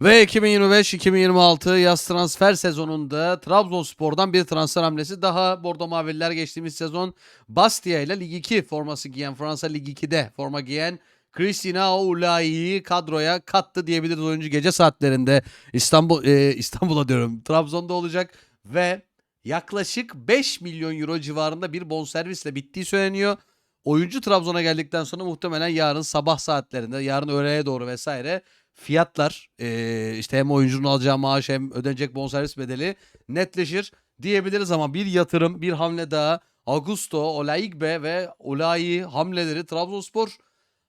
Ve 2025-2026 yaz transfer sezonunda Trabzonspor'dan bir transfer hamlesi daha. Bordo Mavililer geçtiğimiz sezon Bastia ile Lig 2 forması giyen, Fransa Lig 2'de forma giyen Cristina Ulai'yi kadroya kattı diyebiliriz oyuncu gece saatlerinde İstanbul e, İstanbul'a diyorum Trabzon'da olacak ve yaklaşık 5 milyon euro civarında bir bonservisle bittiği söyleniyor. Oyuncu Trabzon'a geldikten sonra muhtemelen yarın sabah saatlerinde, yarın öğleye doğru vesaire fiyatlar e, işte hem oyuncunun alacağı maaş hem ödenecek bonservis bedeli netleşir diyebiliriz ama bir yatırım, bir hamle daha Augusto, Olaigbe ve Olai hamleleri Trabzonspor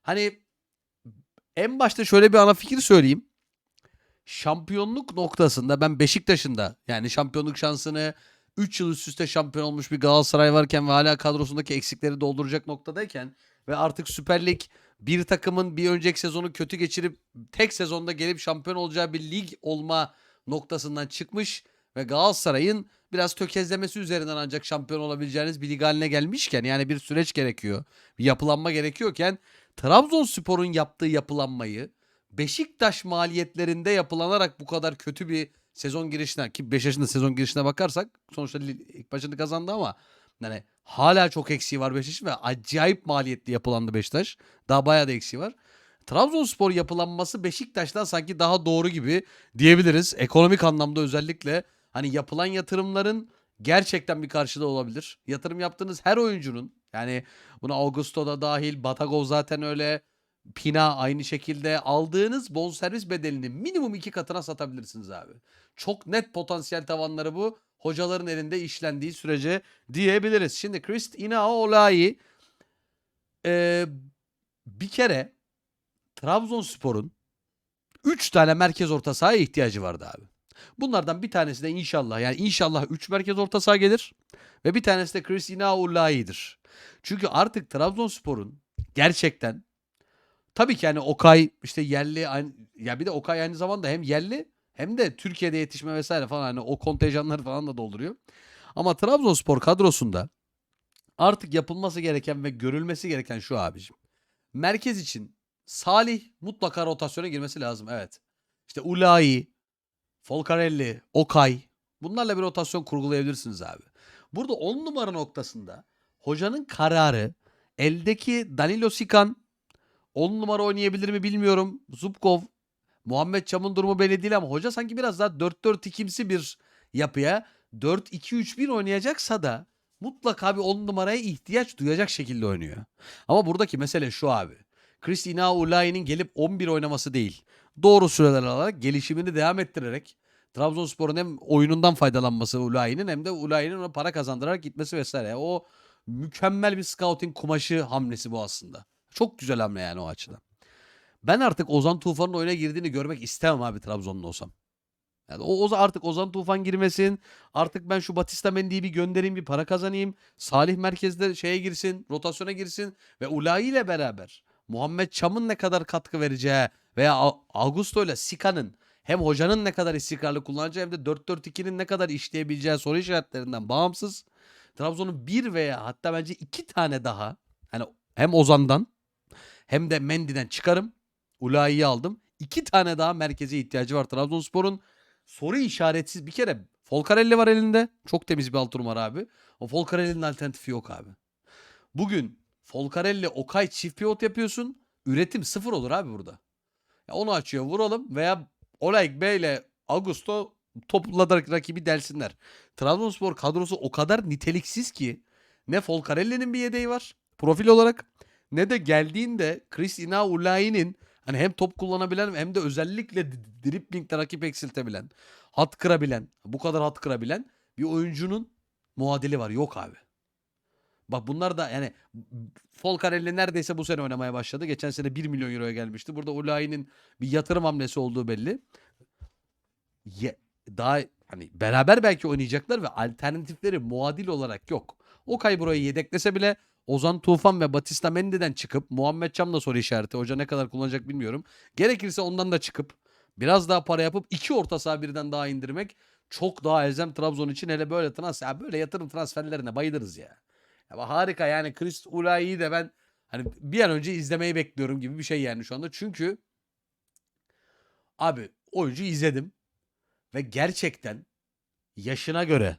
hani en başta şöyle bir ana fikir söyleyeyim. Şampiyonluk noktasında ben Beşiktaş'ın da yani şampiyonluk şansını 3 yıl üst üste şampiyon olmuş bir Galatasaray varken ve hala kadrosundaki eksikleri dolduracak noktadayken ve artık Süper Lig bir takımın bir önceki sezonu kötü geçirip tek sezonda gelip şampiyon olacağı bir lig olma noktasından çıkmış ve Galatasaray'ın biraz tökezlemesi üzerinden ancak şampiyon olabileceğiniz bir lig haline gelmişken yani bir süreç gerekiyor. Bir yapılanma gerekiyorken Trabzonspor'un yaptığı yapılanmayı Beşiktaş maliyetlerinde yapılanarak bu kadar kötü bir sezon girişine ki Beşiktaş'ın sezon girişine bakarsak sonuçta ilk başını kazandı ama yani hala çok eksiği var Beşiktaş'ın ve acayip maliyetli yapılandı Beşiktaş. Daha bayağı da eksiği var. Trabzonspor yapılanması Beşiktaş'tan sanki daha doğru gibi diyebiliriz. Ekonomik anlamda özellikle hani yapılan yatırımların gerçekten bir karşılığı olabilir. Yatırım yaptığınız her oyuncunun yani buna Augusto da dahil, Batagov zaten öyle, Pina aynı şekilde aldığınız bonservis bedelini minimum iki katına satabilirsiniz abi. Çok net potansiyel tavanları bu. Hocaların elinde işlendiği sürece diyebiliriz. Şimdi Christina Olai e, bir kere Trabzonspor'un 3 tane merkez orta sahaya ihtiyacı vardı abi. Bunlardan bir tanesi de inşallah yani inşallah 3 merkez orta saha gelir ve bir tanesi de Christina Olai'dir. Çünkü artık Trabzonspor'un gerçekten tabii ki yani Okay işte yerli ya bir de Okay aynı zamanda hem yerli hem de Türkiye'de yetişme vesaire falan hani o kontenjanları falan da dolduruyor. Ama Trabzonspor kadrosunda artık yapılması gereken ve görülmesi gereken şu abicim. Merkez için Salih mutlaka rotasyona girmesi lazım. Evet. İşte Ulai, Folcarelli, Okay. Bunlarla bir rotasyon kurgulayabilirsiniz abi. Burada 10 numara noktasında hocanın kararı eldeki Danilo Sikan 10 numara oynayabilir mi bilmiyorum. Zubkov, Muhammed Çam'ın durumu belli değil ama hoca sanki biraz daha 4-4-2'msi bir yapıya 4-2-3-1 oynayacaksa da mutlaka bir 10 numaraya ihtiyaç duyacak şekilde oynuyor. Ama buradaki mesele şu abi. Christina Ulai'nin gelip 11 oynaması değil. Doğru süreler alarak gelişimini devam ettirerek Trabzonspor'un hem oyunundan faydalanması Ulai'nin hem de Ulai'nin ona para kazandırarak gitmesi vesaire. O mükemmel bir scouting kumaşı hamlesi bu aslında. Çok güzel hamle yani o açıdan. Ben artık Ozan Tufan'ın oyuna girdiğini görmek istemem abi Trabzonlu olsam. Yani o, o artık Ozan Tufan girmesin. Artık ben şu Batista Mendy'yi bir göndereyim bir para kazanayım. Salih merkezde şeye girsin, rotasyona girsin ve Ulai ile beraber Muhammed Çam'ın ne kadar katkı vereceği veya Augusto ile Sika'nın hem hocanın ne kadar istikrarlı kullanacağı hem de 4-4-2'nin ne kadar işleyebileceği soru işaretlerinden bağımsız Trabzon'un bir veya hatta bence iki tane daha hani hem Ozan'dan hem de Mendy'den çıkarım. Ulai'yi aldım. İki tane daha merkeze ihtiyacı var Trabzonspor'un. Soru işaretsiz bir kere Folcarelli var elinde. Çok temiz bir altı numara abi. O Folcarelli'nin alternatifi yok abi. Bugün Folcarelli Okay çift pivot yapıyorsun. Üretim sıfır olur abi burada. Ya onu açıyor vuralım veya Olaik Bey ile Augusto topladık rakibi delsinler. Trabzonspor kadrosu o kadar niteliksiz ki ne Folcarelli'nin bir yedeği var profil olarak ne de geldiğinde Chris Inaulai'nin hani hem top kullanabilen hem de özellikle d- driblingle rakip eksiltebilen, hat kırabilen, bu kadar hat kırabilen bir oyuncunun muadili var. Yok abi. Bak bunlar da yani Folcarelli neredeyse bu sene oynamaya başladı. Geçen sene 1 milyon euroya gelmişti. Burada Ulai'nin bir yatırım hamlesi olduğu belli. Ye- daha hani beraber belki oynayacaklar ve alternatifleri muadil olarak yok. Okay burayı yedeklese bile Ozan Tufan ve Batista Mendy'den çıkıp Muhammed Çam da soru işareti. Hoca ne kadar kullanacak bilmiyorum. Gerekirse ondan da çıkıp biraz daha para yapıp iki orta saha birden daha indirmek çok daha elzem Trabzon için hele böyle transfer ya böyle yatırım transferlerine bayılırız ya. ya harika yani Chris Ulai'yi de ben hani bir an önce izlemeyi bekliyorum gibi bir şey yani şu anda. Çünkü abi oyuncu izledim. Ve gerçekten yaşına göre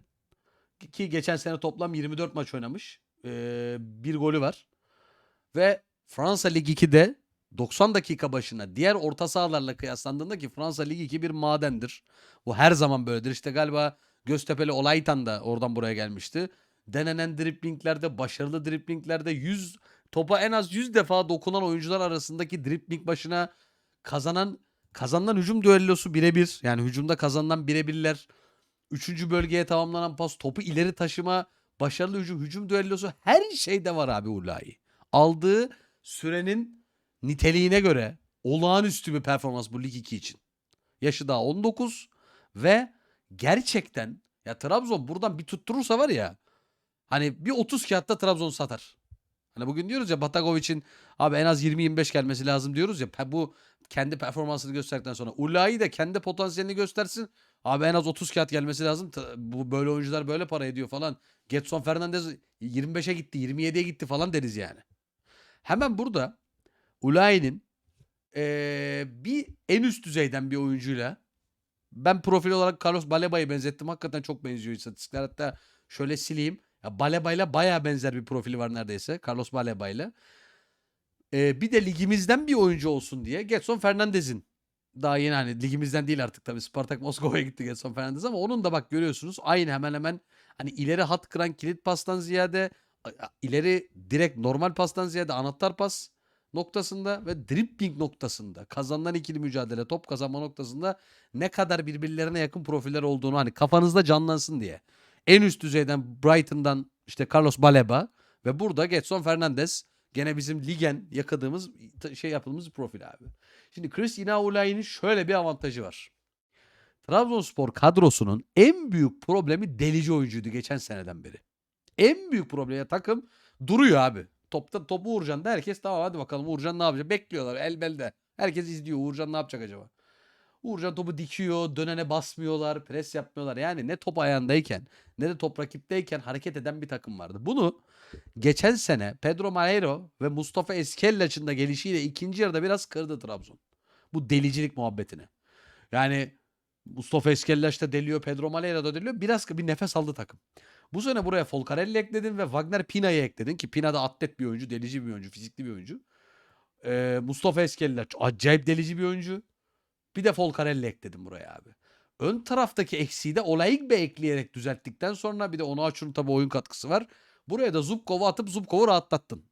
ki geçen sene toplam 24 maç oynamış. Ee, bir golü var. Ve Fransa Lig 2'de 90 dakika başına diğer orta sahalarla kıyaslandığında ki Fransa Lig 2 bir madendir. Bu her zaman böyledir. İşte galiba Göztepe'li Olaytan da oradan buraya gelmişti. Denenen driplinglerde, başarılı driplinglerde 100 topa en az 100 defa dokunan oyuncular arasındaki dripling başına kazanan kazanılan hücum düellosu birebir. Yani hücumda kazanılan birebirler. Üçüncü bölgeye tamamlanan pas, topu ileri taşıma, başarılı hücum, hücum düellosu her şeyde var abi Ulai. Aldığı sürenin niteliğine göre olağanüstü bir performans bu Lig 2 için. Yaşı daha 19 ve gerçekten ya Trabzon buradan bir tutturursa var ya hani bir 30 kağıtta Trabzon satar. Hani bugün diyoruz ya Batagovic'in abi en az 20-25 gelmesi lazım diyoruz ya. Bu kendi performansını gösterdikten sonra. Ulai de kendi potansiyelini göstersin. Abi en az 30 kağıt gelmesi lazım. Bu böyle oyuncular böyle para ediyor falan. Getson Fernandez 25'e gitti, 27'ye gitti falan deriz yani. Hemen burada Ulai'nin eee, bir en üst düzeyden bir oyuncuyla ben profil olarak Carlos Baleba'yı benzettim. Hakikaten çok benziyor istatistikler. Hatta şöyle sileyim. Ya Baleba'yla bayağı benzer bir profili var neredeyse. Carlos Baleba'yla. Ee, bir de ligimizden bir oyuncu olsun diye Getson Fernandez'in daha yeni hani ligimizden değil artık tabii Spartak Moskova'ya gitti Getson Fernandez ama onun da bak görüyorsunuz aynı hemen hemen hani ileri hat kıran kilit pastan ziyade ileri direkt normal pastan ziyade anahtar pas noktasında ve dribbling noktasında kazanılan ikili mücadele top kazanma noktasında ne kadar birbirlerine yakın profiller olduğunu hani kafanızda canlansın diye. En üst düzeyden Brighton'dan işte Carlos Baleba ve burada Getson Fernandez gene bizim ligen yakadığımız şey yaptığımız profil abi. Şimdi Chris Inaulai'nin şöyle bir avantajı var. Trabzonspor kadrosunun en büyük problemi delici oyuncuydu geçen seneden beri. En büyük problemi takım duruyor abi. Topta topu Uğurcan da herkes tamam hadi bakalım Uğurcan ne yapacak? Bekliyorlar el belde. Herkes izliyor Uğurcan ne yapacak acaba? Uğurcan topu dikiyor, dönene basmıyorlar, pres yapmıyorlar. Yani ne top ayağındayken ne de top rakipteyken hareket eden bir takım vardı. Bunu geçen sene Pedro Maheiro ve Mustafa Eskellaç'ın da gelişiyle ikinci yarıda biraz kırdı Trabzon. Bu delicilik muhabbetini. Yani Mustafa Eskellaç da deliyor, Pedro Maheiro da deliyor. Biraz bir nefes aldı takım. Bu sene buraya Folcarelli ekledin ve Wagner Pina'yı ekledin ki Pina da atlet bir oyuncu, delici bir oyuncu, fizikli bir oyuncu. Ee, Mustafa Eskellaç acayip delici bir oyuncu. Bir de Folcarelli ekledim buraya abi. Ön taraftaki eksiği de Olaik Bey ekleyerek düzelttikten sonra bir de Onuachu'nun tabii oyun katkısı var. Buraya da Zubkov'u atıp Zubkov'u rahatlattın.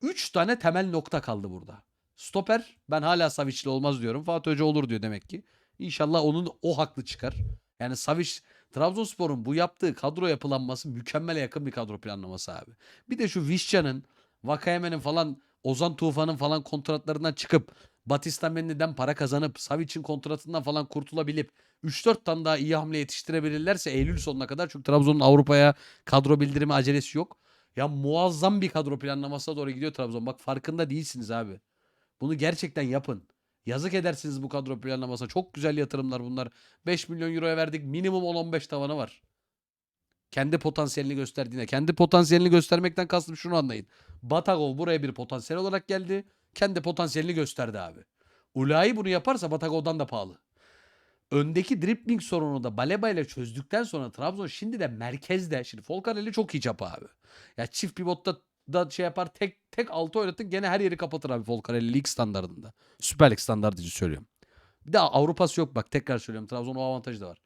3 tane temel nokta kaldı burada. Stoper ben hala Savic'li olmaz diyorum. Fatih Hoca olur diyor demek ki. İnşallah onun o haklı çıkar. Yani Savic Trabzonspor'un bu yaptığı kadro yapılanması mükemmele yakın bir kadro planlaması abi. Bir de şu Vişcan'ın, Vakayemen'in falan Ozan Tufan'ın falan kontratlarından çıkıp Batista Mendy'den para kazanıp Savic'in kontratından falan kurtulabilip 3-4 tane daha iyi hamle yetiştirebilirlerse Eylül sonuna kadar çünkü Trabzon'un Avrupa'ya kadro bildirimi acelesi yok. Ya muazzam bir kadro planlamasına doğru gidiyor Trabzon. Bak farkında değilsiniz abi. Bunu gerçekten yapın. Yazık edersiniz bu kadro planlamasına. Çok güzel yatırımlar bunlar. 5 milyon euroya verdik. Minimum 10-15 tavanı var. Kendi potansiyelini gösterdiğine. Kendi potansiyelini göstermekten kastım şunu anlayın. Batagov buraya bir potansiyel olarak geldi. Kendi potansiyelini gösterdi abi. Ulai bunu yaparsa Batagov'dan da pahalı. Öndeki dribbling sorunu da Baleba ile çözdükten sonra Trabzon şimdi de merkezde. Şimdi Folcarelli çok iyi çapa abi. Ya çift pivotta da şey yapar tek tek altı oynatın gene her yeri kapatır abi Folcarelli lig standartında. Süper Lig standartı için söylüyorum. Bir de Avrupası yok bak tekrar söylüyorum. Trabzon'un o avantajı da var.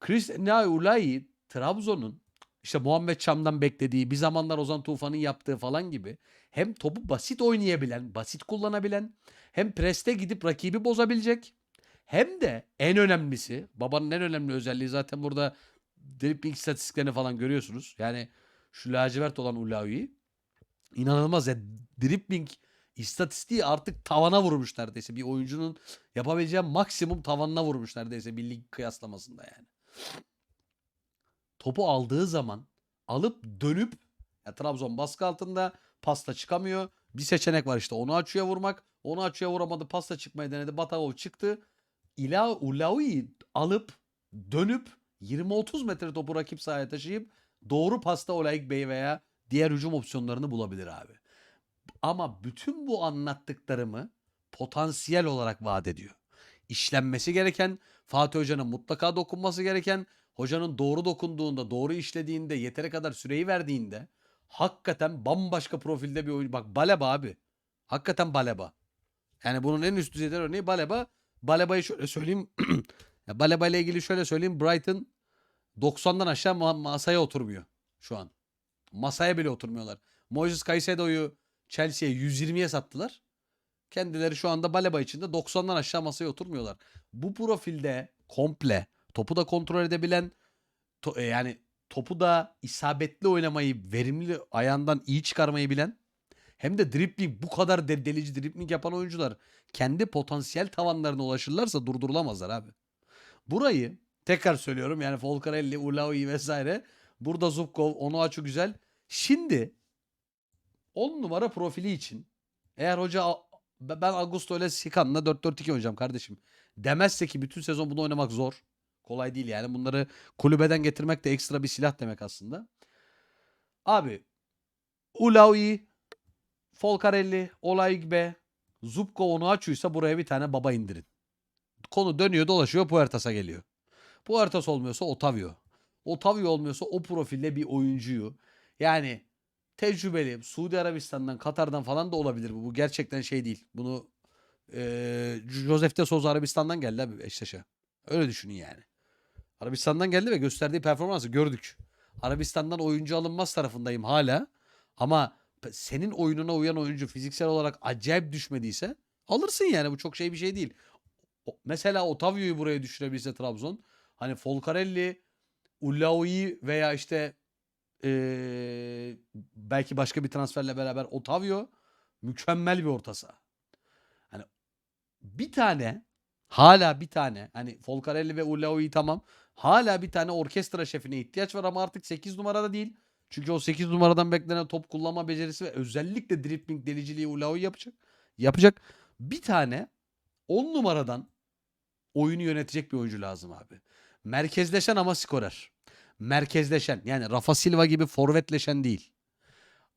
Chris Ulai Trabzon'un işte Muhammed Çam'dan beklediği bir zamanlar Ozan Tufan'ın yaptığı falan gibi hem topu basit oynayabilen, basit kullanabilen hem preste gidip rakibi bozabilecek hem de en önemlisi babanın en önemli özelliği zaten burada dribbling istatistiklerini falan görüyorsunuz. Yani şu lacivert olan Ulavi'yi inanılmaz ya dribbling istatistiği artık tavana vurmuş neredeyse. Bir oyuncunun yapabileceği maksimum tavanına vurmuş neredeyse bir lig kıyaslamasında yani. Topu aldığı zaman alıp dönüp ya Trabzon baskı altında pasta çıkamıyor. Bir seçenek var işte onu açıya vurmak. Onu açıya vuramadı pasta çıkmayı denedi. Batagov çıktı. İla Ulaui alıp dönüp 20-30 metre topu rakip sahaya taşıyıp doğru pasta Olaik Bey veya diğer hücum opsiyonlarını bulabilir abi. Ama bütün bu anlattıklarımı potansiyel olarak vaat ediyor. işlenmesi gereken, Fatih Hoca'nın mutlaka dokunması gereken, hocanın doğru dokunduğunda, doğru işlediğinde, yeteri kadar süreyi verdiğinde hakikaten bambaşka profilde bir oyuncu. Bak Baleba abi. Hakikaten Baleba. Yani bunun en üst düzeyden örneği Baleba. Baleba'yı şöyle söyleyeyim. Baleba ile ilgili şöyle söyleyeyim. Brighton 90'dan aşağı ma- masaya oturmuyor şu an. Masaya bile oturmuyorlar. Moises Caicedo'yu Chelsea'ye 120'ye sattılar. Kendileri şu anda Baleba içinde 90'dan aşağı masaya oturmuyorlar. Bu profilde komple topu da kontrol edebilen to- e, yani topu da isabetli oynamayı, verimli ayağından iyi çıkarmayı bilen hem de dribbling bu kadar de- delici dribbling yapan oyuncular kendi potansiyel tavanlarına ulaşırlarsa durdurulamazlar abi. Burayı tekrar söylüyorum yani Folcarelli, Ulaui vesaire burada Zubkov, Onuachu güzel. Şimdi 10 numara profili için eğer hoca "A- ben Augusto ile Sikan'la 4-4-2 oynayacağım kardeşim demezse ki bütün sezon bunu oynamak zor. Kolay değil yani. Bunları kulübeden getirmek de ekstra bir silah demek aslında. Abi Ulaui, Folcarelli, Olaigbe, Zubko Onuachu'ysa buraya bir tane baba indirin. Konu dönüyor dolaşıyor Puertas'a geliyor. Puertas olmuyorsa Otavio. Otavio olmuyorsa o profilde bir oyuncuyu yani tecrübeli Suudi Arabistan'dan Katar'dan falan da olabilir bu. Bu gerçekten şey değil. Bunu eee Josef de Souza Arabistan'dan geldi abi Beşiktaş'a. Öyle düşünün yani. Arabistan'dan geldi ve gösterdiği performansı gördük. Arabistan'dan oyuncu alınmaz tarafındayım hala. Ama senin oyununa uyan oyuncu fiziksel olarak acayip düşmediyse alırsın yani. Bu çok şey bir şey değil. Mesela Otavio'yu buraya düşürebilse Trabzon. Hani Folcarelli, Ulaui veya işte eee, belki başka bir transferle beraber Otavio mükemmel bir orta saha. Hani bir tane hala bir tane hani Folcarelli ve Ulaui tamam. Hala bir tane orkestra şefine ihtiyaç var ama artık 8 numarada değil. Çünkü o 8 numaradan beklenen top kullanma becerisi ve özellikle dribbling deliciliği Ulaui yapacak. Yapacak. Bir tane 10 numaradan oyunu yönetecek bir oyuncu lazım abi. Merkezleşen ama skorer. Merkezleşen yani Rafa Silva gibi forvetleşen değil.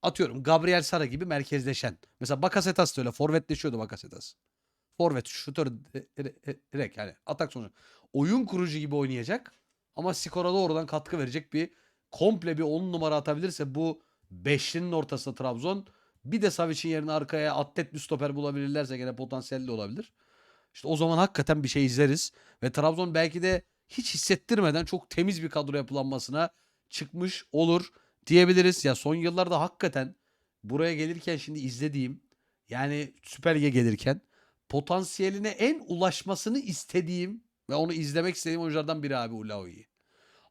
Atıyorum Gabriel Sara gibi merkezleşen. Mesela Bakasetas da öyle forvetleşiyordu Bakasetas. Forvet, şutör di- di- direkt yani atak sonucu. Oyun kurucu gibi oynayacak ama skora doğrudan katkı verecek bir komple bir 10 numara atabilirse bu beşlinin ortasında Trabzon bir de Savic'in yerine arkaya atlet bir stoper bulabilirlerse gene potansiyelli olabilir. İşte o zaman hakikaten bir şey izleriz. Ve Trabzon belki de hiç hissettirmeden çok temiz bir kadro yapılanmasına çıkmış olur diyebiliriz. Ya son yıllarda hakikaten buraya gelirken şimdi izlediğim yani Süper Lig'e gelirken potansiyeline en ulaşmasını istediğim ve onu izlemek istediğim oyunculardan biri abi Ulaoui.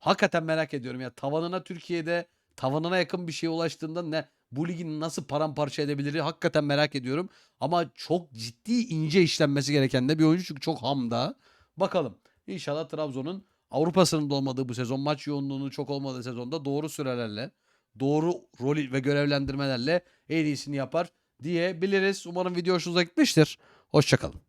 Hakikaten merak ediyorum ya tavanına Türkiye'de tavanına yakın bir şeye ulaştığında ne bu ligin nasıl paramparça edebilir hakikaten merak ediyorum. Ama çok ciddi ince işlenmesi gereken de bir oyuncu çünkü çok hamda. Bakalım İnşallah Trabzon'un Avrupa sınırında olmadığı bu sezon maç yoğunluğunun çok olmadığı sezonda doğru sürelerle doğru rol ve görevlendirmelerle en iyisini yapar diyebiliriz. Umarım video hoşunuza gitmiştir. Hoşçakalın.